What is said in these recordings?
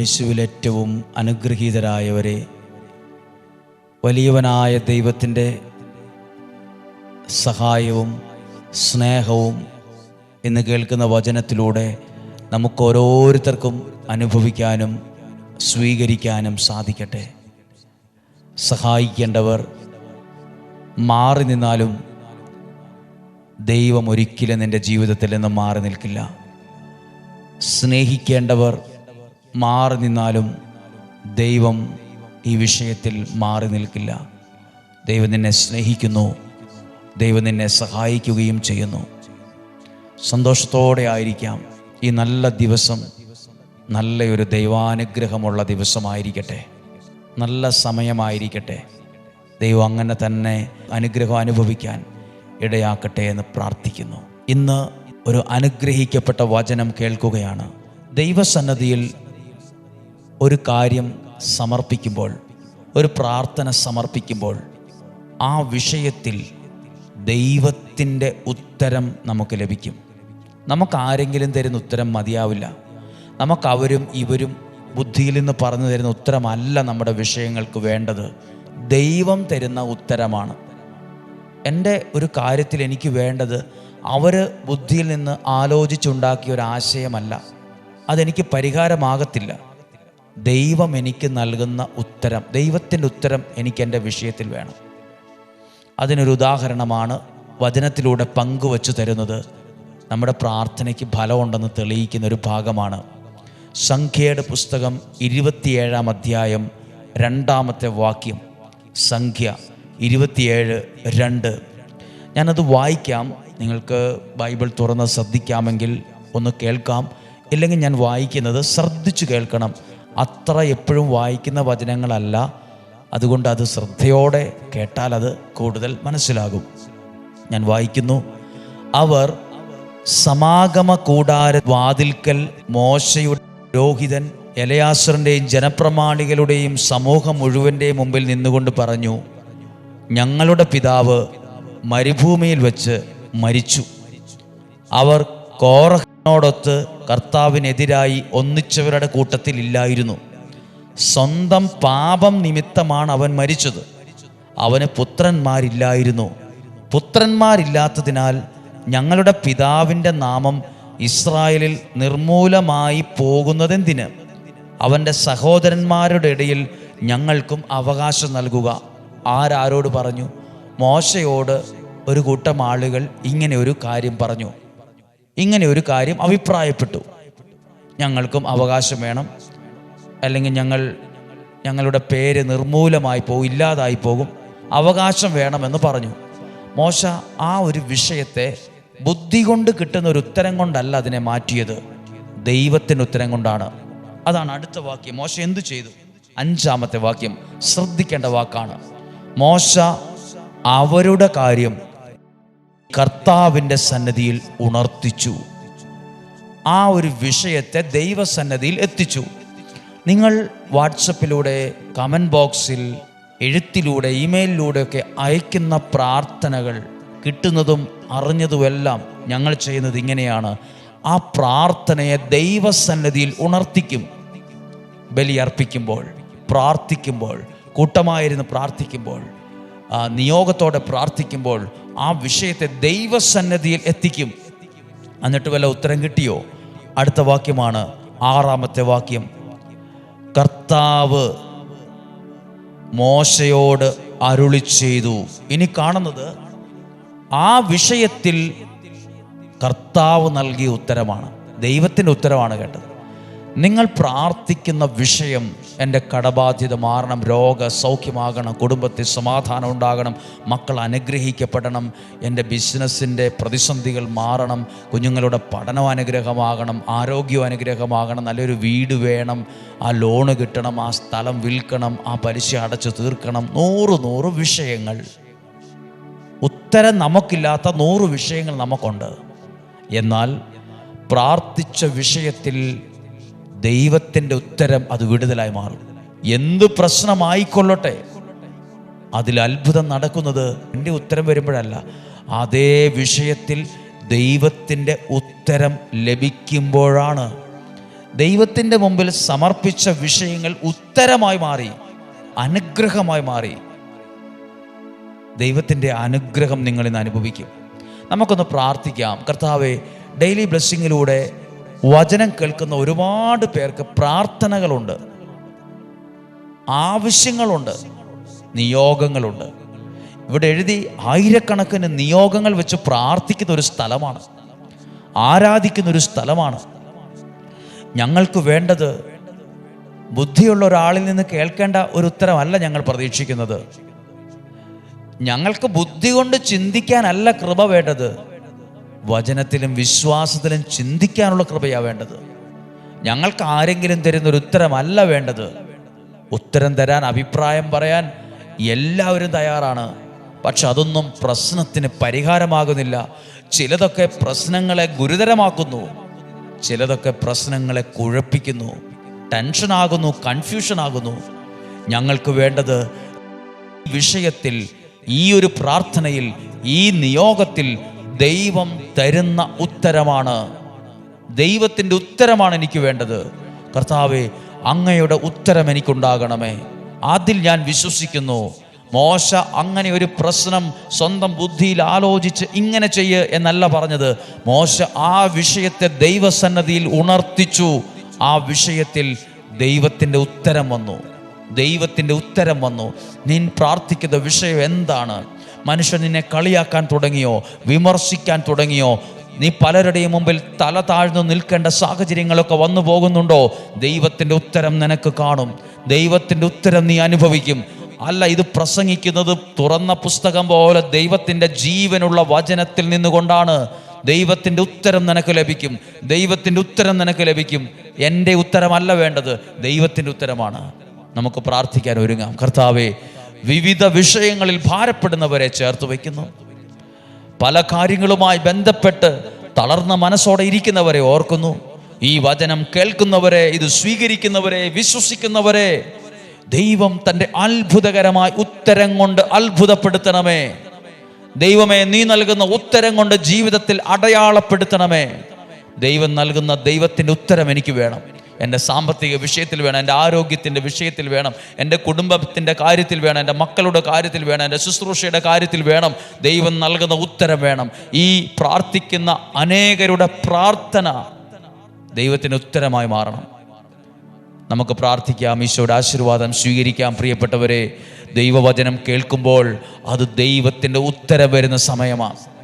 യേശുവിൽ ഏറ്റവും അനുഗ്രഹീതരായവരെ വലിയവനായ ദൈവത്തിന്റെ സഹായവും സ്നേഹവും എന്ന് കേൾക്കുന്ന വചനത്തിലൂടെ നമുക്ക് ഓരോരുത്തർക്കും അനുഭവിക്കാനും സ്വീകരിക്കാനും സാധിക്കട്ടെ. സഹായിക്കേണ്ടവർ മാറി നിന്നാലും ദൈവം ഒരിക്കലും നിന്റെ ജീവിതത്തിൽ നിന്ന് മാറി നിൽക്കില്ല. സ്നേഹിക്കേണ്ടവർ മാറി നിന്നാലും ദൈവം ഈ വിഷയത്തിൽ മാറി നിൽക്കില്ല. ദൈവം നിന്നെ സ്നേഹിക്കുന്നു. ദൈവം നിന്നെ സഹായിക്കുകയും ചെയ്യുന്നു. സന്തോഷത്തോടെ ആയിരിക്കാം. ഈ നല്ല ദിവസം നല്ലൊരു ദൈവാനുഗ്രഹമുള്ള ദിവസമായിരിക്കട്ടെ. നല്ല സമയമായിരിക്കട്ടെ. ദൈവം അങ്ങനെ തന്നെ അനുഗ്രഹം അനുഭവിക്കാൻ ഇടയാക്കട്ടെ എന്ന് പ്രാർത്ഥിക്കുന്നു. ഇന്ന് ഒരു അനുഗ്രഹിക്കപ്പെട്ട വചനം കേൾക്കുകയാണ്. ദൈവസന്നദ്ധിയിൽ ഒരു കാര്യം സമർപ്പിക്കുമ്പോൾ ഒരു പ്രാർത്ഥന സമർപ്പിക്കുമ്പോൾ ആ വിഷയത്തിൽ ദൈവത്തിന്റെ ഉത്തരം നമുക്ക് ലഭിക്കും. നമുക്ക് ആരെങ്കിലും തരുന്ന ഉത്തരം മതിയാവില്ല. നമുക്ക് അവരും ഇവരും ബുദ്ധിയിൽ നിന്ന് പറഞ്ഞു തരുന്ന ഉത്തരമല്ല നമ്മുടെ വിഷയങ്ങൾക്ക് വേണ്ടത്. ദൈവം തരുന്ന ഉത്തരമാണ്. എന്റെ ഒരു കാര്യത്തിൽ എനിക്ക് വേണ്ടത് അവർ ബുദ്ധിയിൽ നിന്ന് ആലോചിച്ചുണ്ടാക്കിയ ഒരു ആശയമല്ല. അതെനിക്ക് പരിഹാരമാകത്തില്ല. ദൈവം എനിക്ക് നൽകുന്ന ഉത്തരം ദൈവത്തിന്റെ ഉത്തരം എനിക്ക് എന്റെ വിഷയത്തിൽ വേണം. അതിനൊരു ഉദാഹരണമാണ് വചനത്തിലൂടെ പങ്കുവച്ചു തരുന്നത്. നമ്മുടെ പ്രാർത്ഥനയ്ക്ക് ഫലമുണ്ടെന്ന് തെളിയിക്കുന്ന ഒരു ഭാഗമാണ്. സംഖ്യയുടെ പുസ്തകം ഇരുപത്തിയേഴാം അധ്യായം രണ്ടാമത്തെ വാക്യം. സംഖ്യ ഇരുപത്തിയേഴ് രണ്ട്. ഞാനത് വായിക്കാം. നിങ്ങൾക്ക് ബൈബിൾ തുറന്ന് ശ്രദ്ധിക്കാമെങ്കിൽ ഒന്ന് കേൾക്കാം. ഇല്ലെങ്കിൽ ഞാൻ വായിക്കുന്നത് ശ്രദ്ധിച്ചു കേൾക്കണം. അത്ര എപ്പോഴും വായിക്കുന്ന വചനങ്ങളല്ല. അതുകൊണ്ട് അത് ശ്രദ്ധയോടെ കേട്ടാൽ അത് കൂടുതൽ മനസ്സിലാകും. ഞാൻ വായിക്കുന്നു. അവർ സമാഗമ കൂടാര വാതിൽക്കൽ മോശയുടെ രോഹിതൻ എലയാസറിന്റെയും ജനപ്രമാണികളുടെയും സമൂഹം മുഴുവന്റെയും മുമ്പിൽ നിന്നുകൊണ്ട് പറഞ്ഞു ഞങ്ങളുടെ പിതാവ് മരുഭൂമിയിൽ വെച്ച് മരിച്ചു. അവർ കോറഹിനോടൊത്ത് കർത്താവിനെതിരായി ഒന്നിച്ചവരുടെ കൂട്ടത്തിൽ ഇല്ലായിരുന്നു. സ്വന്തം പാപം നിമിത്തമാണ് അവൻ മരിച്ചത്. അവന് പുത്രന്മാരില്ലായിരുന്നു. പുത്രന്മാരില്ലാത്തതിനാൽ ഞങ്ങളുടെ പിതാവിന്റെ നാമം ഇസ്രായേലിൽ നിർമൂലമായി പോകുന്നതെന്തിന്? അവന്റെ സഹോദരന്മാരുടെ ഇടയിൽ ഞങ്ങൾക്കും അവകാശം നൽകുക. ആരാരോട് പറഞ്ഞു? മോശയോട് ഒരു കൂട്ടം ആളുകൾ ഇങ്ങനെ ഒരു കാര്യം പറഞ്ഞു. ഇങ്ങനെ ഒരു കാര്യം അഭിപ്രായപ്പെട്ടു. ഞങ്ങൾക്കും അവകാശം വേണം. അല്ലെങ്കിൽ ഞങ്ങൾ ഞങ്ങളുടെ പേര് നിർമൂലമായി പോകും ഇല്ലാതായി പോകും. അവകാശം വേണമെന്ന് പറഞ്ഞു. മോശ ആ ഒരു വിഷയത്തെ ബുദ്ധി കൊണ്ട് കിട്ടുന്ന ഒരു ഉത്തരം കൊണ്ടല്ല അതിനെ മാറ്റിയത്. ദൈവത്തിന്റെ ഉത്തരം കൊണ്ടാണ്. അതാണ് അടുത്ത വാക്യം. മോശ എന്തു ചെയ്തു? അഞ്ചാമത്തെ വാക്യം. ശ്രദ്ധിക്കേണ്ട വാക്കാണ്. മോശ അവരുടെ കാര്യം കർത്താവിന്റെ സന്നദ്ധിയിൽ ഉണർത്തിച്ചു. ആ ഒരു വിഷയത്തെ ദൈവസന്നദ്ധിയിൽ എത്തിച്ചു. നിങ്ങൾ വാട്സപ്പിലൂടെ കമന്റ് ബോക്സിൽ എഴുത്തിലൂടെ ഇമെയിലിലൂടെയൊക്കെ അയക്കുന്ന പ്രാർത്ഥനകൾ കിട്ടുന്നതും അറിഞ്ഞതുമെല്ലാം ഞങ്ങൾ ചെയ്യുന്നത് ഇങ്ങനെയാണ്. ആ പ്രാർത്ഥനയെ ദൈവസന്നദ്ധിയിൽ ഉണർത്തിക്കും. ബലിയർപ്പിക്കുമ്പോൾ പ്രാർത്ഥിക്കുമ്പോൾ കൂട്ടമായിരുന്ന് പ്രാർത്ഥിക്കുമ്പോൾ നിയോഗത്തോടെ പ്രാർത്ഥിക്കുമ്പോൾ ആ വിഷയത്തെ ദൈവസന്നദ്ധിയിൽ എത്തിക്കും. എന്നിട്ട് വല്ല ഉത്തരം കിട്ടിയോ? അടുത്ത വാക്യമാണ് ആറാമത്തെ വാക്യം. കർത്താവ് മോശയോട് അരുളി ചെയ്തു. ഇനി കാണുന്നത് ആ വിഷയത്തിൽ കർത്താവ് നൽകിയ ഉത്തരമാണ്. ദൈവത്തിന്റെ ഉത്തരമാണ് കേട്ടത്. നിങ്ങൾ പ്രാർത്ഥിക്കുന്ന വിഷയം എന്റെ കടബാധ്യത മാറണം രോഗ സൗഖ്യമാകണം കുടുംബത്തിൽ സമാധാനം ഉണ്ടാകണം മക്കൾ അനുഗ്രഹിക്കപ്പെടണം എന്റെ ബിസിനസ്സിന്റെ പ്രതിസന്ധികൾ മാറണം കുഞ്ഞുങ്ങളുടെ പഠനം അനുഗ്രഹമാകണം ആരോഗ്യം അനുഗ്രഹമാകണം നല്ലൊരു വീട് വേണം ആ ലോണ് കിട്ടണം ആ സ്ഥലം വിൽക്കണം ആ പലിശ അടച്ചു തീർക്കണം നൂറ് നൂറ് വിഷയങ്ങൾ. ഉത്തരം നമുക്കില്ലാത്ത നൂറ് വിഷയങ്ങൾ നമുക്കുണ്ട്. എന്നാൽ പ്രാർത്ഥിച്ച വിഷയത്തിൽ ദൈവത്തിന്റെ ഉത്തരം അത് വിടുതലായി മാറും. എന്ത് പ്രശ്നമായിക്കൊള്ളട്ടെ. അതിൽ അത്ഭുതം നടക്കുന്നത് എന്റെ ഉത്തരം വരുമ്പോഴല്ല. അതേ വിഷയത്തിൽ ദൈവത്തിന്റെ ഉത്തരം ലഭിക്കുമ്പോഴാണ്. ദൈവത്തിന്റെ മുമ്പിൽ സമർപ്പിച്ച വിഷയങ്ങൾ ഉത്തരമായി മാറി അനുഗ്രഹമായി മാറി. ദൈവത്തിന്റെ അനുഗ്രഹം നിങ്ങളിന്ന് അനുഭവിക്കും. നമുക്കൊന്ന് പ്രാർത്ഥിക്കാം. കർത്താവെ ഡെയിലി ബ്ലെസ്സിങ്ങിലൂടെ വചനം കേൾക്കുന്ന ഒരുപാട് പേർക്ക് പ്രാർത്ഥനകളുണ്ട്. ആവശ്യങ്ങളുണ്ട്. നിയോഗങ്ങളുണ്ട്. ഇവിടെ എഴുതി ആയിരക്കണക്കിന് നിയോഗങ്ങൾ വെച്ച് പ്രാർത്ഥിക്കുന്ന ഒരു സ്ഥലമാണ്. ആരാധിക്കുന്ന ഒരു സ്ഥലമാണ്. ഞങ്ങൾക്ക് വേണ്ടത് ബുദ്ധിയുള്ള ഒരാളിൽ നിന്ന് കേൾക്കേണ്ട ഒരു ഉത്തരമല്ല ഞങ്ങൾ പ്രതീക്ഷിക്കുന്നത്. ഞങ്ങൾക്ക് ബുദ്ധി കൊണ്ട് ചിന്തിക്കാനല്ല കൃപ വേണ്ടത്. വചനത്തിലും വിശ്വാസത്തിലും ചിന്തിക്കാനുള്ള കൃപയാണ് വേണ്ടത്. ഞങ്ങൾക്ക് ആരെങ്കിലും തരുന്ന ഒരു ഉത്തരമല്ല വേണ്ടത്. ഉത്തരം തരാൻ അഭിപ്രായം പറയാൻ എല്ലാവരും തയ്യാറാണ്. പക്ഷെ അതൊന്നും പ്രശ്നത്തിന് പരിഹാരമാകുന്നില്ല. ചിലതൊക്കെ പ്രശ്നങ്ങളെ ഗുരുതരമാക്കുന്നു. ചിലതൊക്കെ പ്രശ്നങ്ങളെ കുഴപ്പിക്കുന്നു. ടെൻഷനാകുന്നു കൺഫ്യൂഷൻ ആകുന്നു ഞങ്ങൾക്ക് വേണ്ടത് വിഷയത്തിൽ ഈ ഒരു പ്രാർത്ഥനയിൽ ഈ നിയോഗത്തിൽ ദൈവം തരുന്ന ഉത്തരമാണ്. ദൈവത്തിന്റെ ഉത്തരമാണ് എനിക്ക് വേണ്ടത്. കർത്താവെ അങ്ങയുടെ ഉത്തരം എനിക്കുണ്ടാകണമേ. അതിൽ ഞാൻ വിശ്വസിക്കുന്നു. മോശ അങ്ങനെ ഒരു പ്രശ്നം സ്വന്തം ബുദ്ധിയിൽ ആലോചിച്ച് ഇങ്ങനെ ചെയ്യ് എന്നല്ല പറഞ്ഞത്. മോശ ആ വിഷയത്തെ ദൈവസന്നദ്ധിയിൽ ഉണർത്തിച്ചു. ആ വിഷയത്തിൽ ദൈവത്തിന്റെ ഉത്തരം വന്നു. ദൈവത്തിന്റെ ഉത്തരം വന്നു. നീൻ പ്രാർത്ഥിക്കുന്ന വിഷയം എന്താണ്? മനുഷ്യൻ നിന്നെ കളിയാക്കാൻ തുടങ്ങിയോ? വിമർശിക്കാൻ തുടങ്ങിയോ? നീ പലരുടെയും മുമ്പിൽ തല താഴ്ന്നു നിൽക്കേണ്ട സാഹചര്യങ്ങളൊക്കെ വന്നു പോകുന്നുണ്ടോ? ദൈവത്തിന്റെ ഉത്തരം നിനക്ക് കാണും. ദൈവത്തിന്റെ ഉത്തരം നീ അനുഭവിക്കും. അല്ല ഇത് പ്രസംഗിക്കുന്നത് തുറന്ന പുസ്തകം പോലെ ദൈവത്തിന്റെ ജീവനുള്ള വചനത്തിൽ നിന്നുകൊണ്ടാണ്. ദൈവത്തിന്റെ ഉത്തരം നിനക്ക് ലഭിക്കും. ദൈവത്തിന്റെ ഉത്തരം നിനക്ക് ലഭിക്കും. എന്റെ ഉത്തരമല്ല വേണ്ടത് ദൈവത്തിന്റെ ഉത്തരമാണ്. നമുക്ക് പ്രാർത്ഥിക്കാൻ ഒരുങ്ങാം. കർത്താവെ വിവിധ വിഷയങ്ങളിൽ ഭാരപ്പെടുന്നവരെ ചേർത്ത് വയ്ക്കുന്നു. പല കാര്യങ്ങളുമായി ബന്ധപ്പെട്ട് തളർന്ന മനസ്സോടെ ഇരിക്കുന്നവരെ ഓർക്കുന്നു. ഈ വചനം കേൾക്കുന്നവരെ ഇത് സ്വീകരിക്കുന്നവരെ വിശ്വസിക്കുന്നവരെ ദൈവം തന്റെ അത്ഭുതകരമായ ഉത്തരം കൊണ്ട് അത്ഭുതപ്പെടുത്തണമേ. ദൈവമേ നീ നൽകുന്ന ഉത്തരം കൊണ്ട് ജീവിതത്തിൽ അടയാളപ്പെടുത്തണമേ. ദൈവം നൽകുന്ന ദൈവത്തിന്റെ ഉത്തരം എനിക്ക് വേണം. എന്റെ സാമ്പത്തിക വിഷയത്തിൽ വേണം എന്റെ ആരോഗ്യത്തിന്റെ വിഷയത്തിൽ വേണം എന്റെ കുടുംബത്തിന്റെ കാര്യത്തിൽ വേണം എന്റെ മക്കളുടെ കാര്യത്തിൽ വേണം എന്റെ ശുശ്രൂഷയുടെ കാര്യത്തിൽ വേണം ദൈവം നൽകുന്ന ഉത്തരം വേണം. ഈ പ്രാർത്ഥിക്കുന്ന അനേകരുടെ പ്രാർത്ഥന ദൈവത്തിന് ഉത്തരമായി മാറണം. നമുക്ക് പ്രാർത്ഥിക്കാം ഈശോയുടെ ആശീർവാദം സ്വീകരിക്കാം പ്രിയപ്പെട്ടവരെ. ദൈവവചനം കേൾക്കുമ്പോൾ അത് ദൈവത്തിന്റെ ഉത്തരം വരുന്ന സമയമാണ്.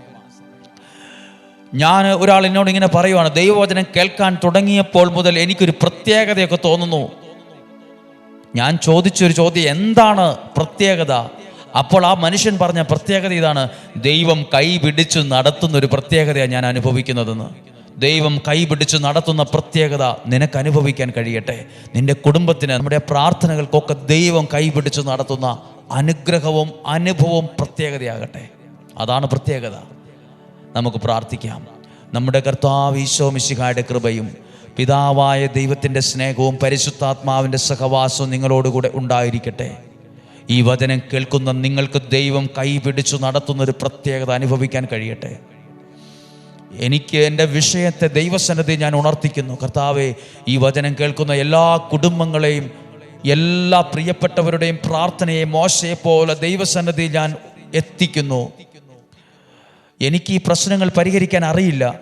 ഞാൻ ഒരാൾ എന്നോട് ഇങ്ങനെ പറയുവാണ് ദൈവവചനം കേൾക്കാൻ തുടങ്ങിയപ്പോൾ മുതൽ എനിക്കൊരു പ്രത്യേകതയൊക്കെ തോന്നുന്നു. ഞാൻ ചോദിച്ചൊരു ചോദ്യം എന്താണ് പ്രത്യേകത? അപ്പോൾ ആ മനുഷ്യൻ പറഞ്ഞ പ്രത്യേകത ഇതാണ് ദൈവം കൈ പിടിച്ചു നടത്തുന്ന ഒരു പ്രത്യേകതയാണ് ഞാൻ അനുഭവിക്കുന്നതെന്ന്. ദൈവം കൈ പിടിച്ചു നടത്തുന്ന പ്രത്യേകത നിനക്ക് അനുഭവിക്കാൻ കഴിയട്ടെ. നിന്റെ കുടുംബത്തിന് നമ്മുടെ പ്രാർത്ഥനകൾക്കൊക്കെ ദൈവം കൈ പിടിച്ചു നടത്തുന്ന അനുഗ്രഹവും അനുഭവവും പ്രത്യേകതയാകട്ടെ. അതാണ് പ്രത്യേകത. നമുക്ക് പ്രാർത്ഥിക്കാം. നമ്മുടെ കർത്താവ് ഈശോ മിശിഹായുടെ കൃപയും പിതാവായ ദൈവത്തിന്റെ സ്നേഹവും പരിശുദ്ധാത്മാവിന്റെ സഹവാസവും നിങ്ങളോടുകൂടെ ഉണ്ടായിരിക്കട്ടെ. ഈ വചനം കേൾക്കുന്ന നിങ്ങൾക്ക് ദൈവം കൈ പിടിച്ചു നടത്തുന്ന ഒരു പ്രത്യേകത അനുഭവിക്കാൻ കഴിയട്ടെ. എനിക്ക് എന്റെ വിഷയത്തെ ദൈവസന്നദ്ധി ഞാൻ ഉണർത്തിക്കുന്നു. കർത്താവെ ഈ വചനം കേൾക്കുന്ന എല്ലാ കുടുംബങ്ങളെയും എല്ലാ പ്രിയപ്പെട്ടവരുടെയും പ്രാർത്ഥനയെ മോശയെ പോലെ ദൈവസന്നദ്ധി ഞാൻ എത്തിക്കുന്നു. എനിക്ക് ഈ പ്രശ്നങ്ങൾ പരിഹരിക്കാൻ അറിയില്ല.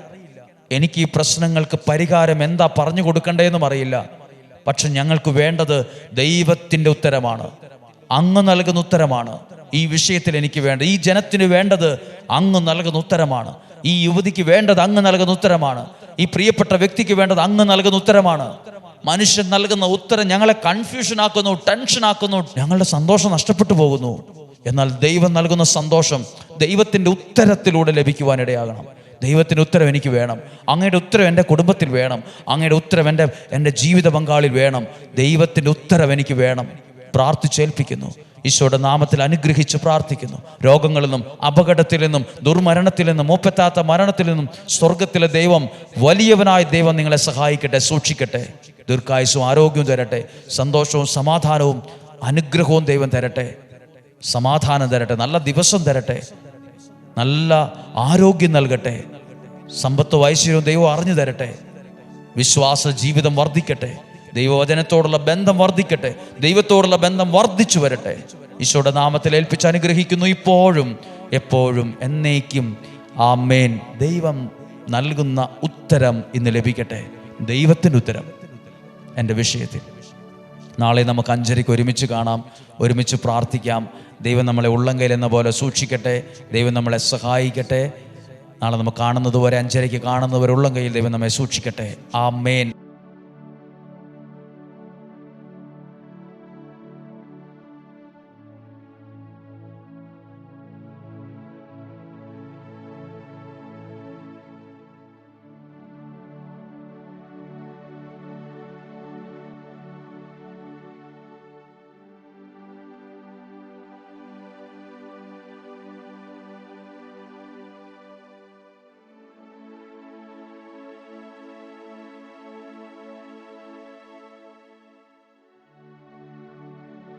എനിക്ക് ഈ പ്രശ്നങ്ങൾക്ക് പരിഹാരം എന്താ പറഞ്ഞു കൊടുക്കണ്ടേന്നും അറിയില്ല. പക്ഷെ ഞങ്ങൾക്ക് വേണ്ടത് ദൈവത്തിന്റെ ഉത്തരമാണ്. അങ്ങ് നൽകുന്ന ഉത്തരമാണ്. ഈ വിഷയത്തിൽ എനിക്ക് വേണ്ട ഈ ജനത്തിന് വേണ്ടത് അങ്ങ് നൽകുന്ന ഉത്തരമാണ്. ഈ യുവതിക്ക് വേണ്ടത് അങ്ങ് നൽകുന്ന ഉത്തരമാണ്. ഈ പ്രിയപ്പെട്ട വ്യക്തിക്ക് വേണ്ടത് അങ്ങ് നൽകുന്ന ഉത്തരമാണ്. മനുഷ്യൻ നൽകുന്ന ഉത്തരം ഞങ്ങളെ കൺഫ്യൂഷൻ ആക്കുന്നു ടെൻഷൻ ആക്കുന്നു ഞങ്ങളുടെ സന്തോഷം നഷ്ടപ്പെട്ടു പോകുന്നു. എന്നാൽ ദൈവം നൽകുന്ന സന്തോഷം ദൈവത്തിന്റെ ഉത്തരത്തിലൂടെ ലഭിക്കുവാനിടയാകണം ദൈവത്തിന്റെ ഉത്തരം എനിക്ക് വേണം. അങ്ങയുടെ ഉത്തരം എന്റെ കുടുംബത്തിൽ വേണം. അങ്ങയുടെ ഉത്തരം എന്റെ എന്റെ ജീവിത പങ്കാളിൽ വേണം. ദൈവത്തിന്റെ ഉത്തരം എനിക്ക് വേണം. പ്രാർത്ഥിച്ചേൽപ്പിക്കുന്നു. ഈശോയുടെ നാമത്തിൽ അനുഗ്രഹിച്ച് പ്രാർത്ഥിക്കുന്നു. രോഗങ്ങളിൽ നിന്നും അപകടത്തിൽ നിന്നും ദുർമരണത്തിൽ നിന്നും മൂപ്പത്താത്ത മരണത്തിൽ നിന്നും സ്വർഗത്തിലെ ദൈവം വലിയവനായ ദൈവം നിങ്ങളെ സഹായിക്കട്ടെ സൂക്ഷിക്കട്ടെ. ദീർഘായുസും ആരോഗ്യവും തരട്ടെ. സന്തോഷവും സമാധാനവും അനുഗ്രഹവും ദൈവം തരട്ടെ. സമാധാനം തരട്ടെ നല്ല ദിവസം തരട്ടെ നല്ല ആരോഗ്യം നൽകട്ടെ സമ്പത്ത് ഐശ്വര്യവും ദൈവം അറിഞ്ഞു തരട്ടെ വിശ്വാസ ജീവിതം വർദ്ധിക്കട്ടെ ദൈവവചനത്തോടുള്ള ബന്ധം വർദ്ധിക്കട്ടെ ദൈവത്തോടുള്ള ബന്ധം വർദ്ധിച്ചു വരട്ടെ. ഈശോയുടെ നാമത്തിൽ ഏൽപ്പിച്ച് അനുഗ്രഹിക്കുന്നു ഇപ്പോഴും എപ്പോഴും എന്നേക്കും. ആ മേൻ ദൈവം നൽകുന്ന ഉത്തരം ഇന്ന് ലഭിക്കട്ടെ. ദൈവത്തിന്റെ ഉത്തരം എന്റെ വിഷയത്തിൽ. നാളെ നമുക്ക് അഞ്ചരയ്ക്ക് ഒരുമിച്ച് കാണാം ഒരുമിച്ച് പ്രാർത്ഥിക്കാം. ദൈവം നമ്മളെ ഉള്ളംകൈയിൽ എന്ന പോലെ സൂക്ഷിക്കട്ടെ. ദൈവം നമ്മളെ സഹായിക്കട്ടെ. നാളെ നമുക്ക് കാണുന്നതുവരെ അഞ്ചരയ്ക്ക് കാണുന്നവരെ ഉള്ളംകൈയിൽ ദൈവം നമ്മെ സൂക്ഷിക്കട്ടെ. ആ മേൻ